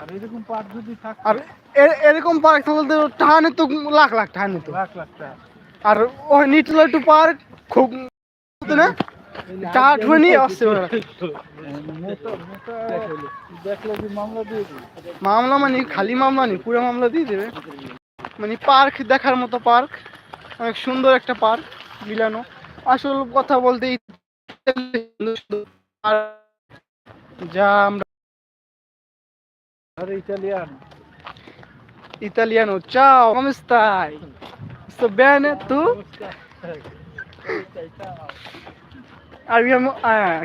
আর এরকম পার্ক যদি থাকে আর এরকম পার্ক থাকলে তো টাহানে তো লাখ লাখ টাহানে তো। লাখ লাখ টাকা। আর ওই নিটলা টু পার্ক খুব না? আসছে মামলা মানে খালি মামলা নেই পুরো মামলা দিয়ে দেবে। মানে পার্ক দেখার মতো পার্ক অনেক সুন্দর একটা পার্ক মিলানো। আসল কথা বলতে যা আমরা আর Italian italiano ciao come stai sto bene tu abbiamo ah,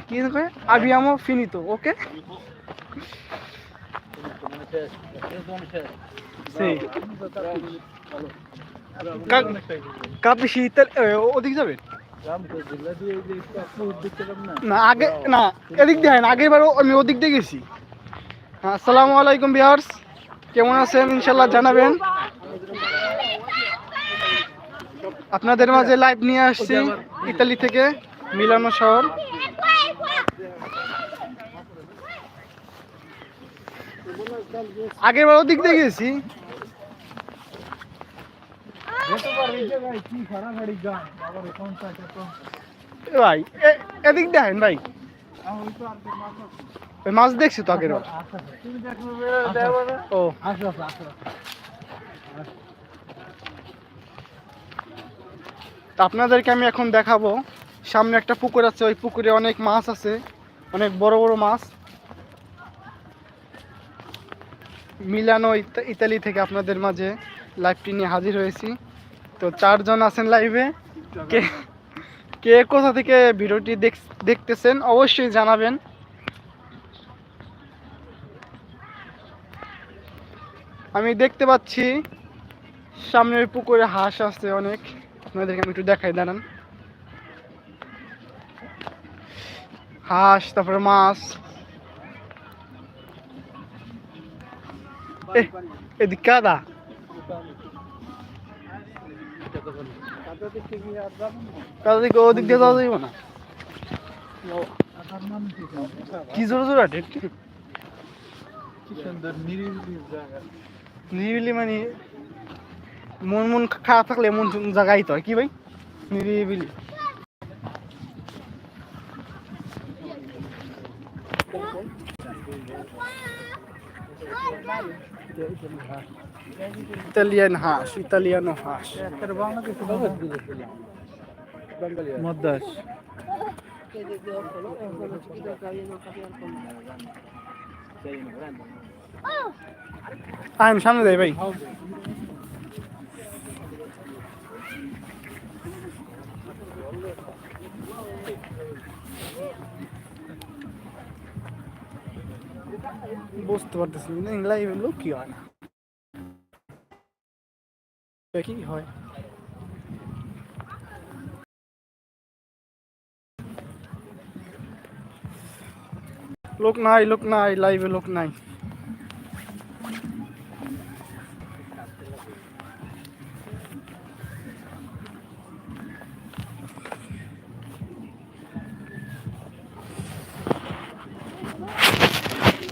abbiamo finito ok sì Ital- eh, ওদিকে যাবে না আগে না এদিক দিয়ে না আগের বারও আমি ওদিক দিয়ে গেছি হ্যাঁ, আসসালামু আলাইকুম বিহার্স কেমন আছেন? ইনশাল্লাহ জানাবেন। আপনাদের মাঝে লাইভ নিয়ে আসছি ইতালি থেকে, মিলানো শহর। আগের বার ওদিক দিয়ে গেছি। ভাই এদিক দেখেন ভাই। ওই মাছ দেখছি তো আগের ও। আপনাদেরকে আমি এখন দেখাবো। সামনে একটা পুকুর আছে, ওই পুকুরে অনেক মাছ আছে, অনেক বড় বড় মাছ। মিলানো ইতা- ইতালি থেকে আপনাদের মাঝে লাইভটি নিয়ে হাজির হয়েছি। তো চারজন আছেন লাইভে। কে কে কোথা থেকে ভিডিওটি দেখ- দেখতেছেন অবশ্যই জানাবেন। আমি দেখতে পাচ্ছি, সামনের পুকুরে হাঁস আছে অনেক। আপনাদেরকে আমি একটু দেখাই, দাঁড়ান। হাঁস, তারপরে মাছ। এদিক কাদা। কাদা দিকে ওদিক দিয়ে যাওয়া না? কি জোরে জোরে সুন্দর নিরিবিলি জায়গা। নিরিবিলি মানে মন মন খারাপ থাকলে এমন জায়গায় তো হয়। কি ভাই? নিরিবিলি। ইতালিয়ান হাঁস ইতালিয়ানো হাঁস। একটা বাংলাদেশে আইন সামনে দেয় ভাই। বুঝতে পারতেছি না লাইভে লোক কি হয়? না কি হয়? লোক নাই লোক নাই লাইভে লোক নাই।